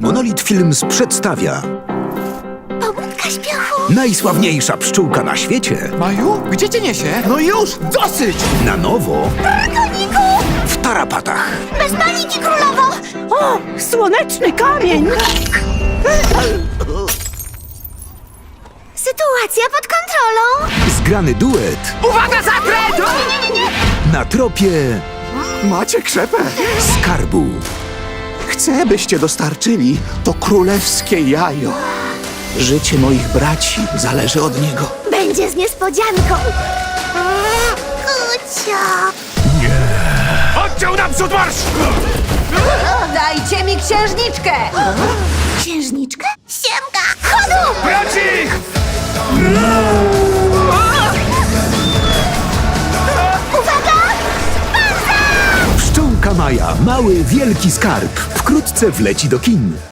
Monolit Films przedstawia Pobudka śpiochu. najsławniejsza pszczółka na świecie Maju, gdzie cię niesie? No już, dosyć! na nowo Koniku! w tarapatach. Bez paniki, królowo! O, słoneczny kamień! Sytuacja pod kontrolą. Zgrany duet Uwaga, zakręt! na tropie Macie krzepę? skarbu. Chcę, byście dostarczyli to królewskie jajo. Życie moich braci zależy od niego. Będzie z niespodzianką. Kucio. Oddział naprzód marsz! Dajcie mi księżniczkę! Księżniczkę? Maja, mały, wielki skarb. Wkrótce wleci do kin.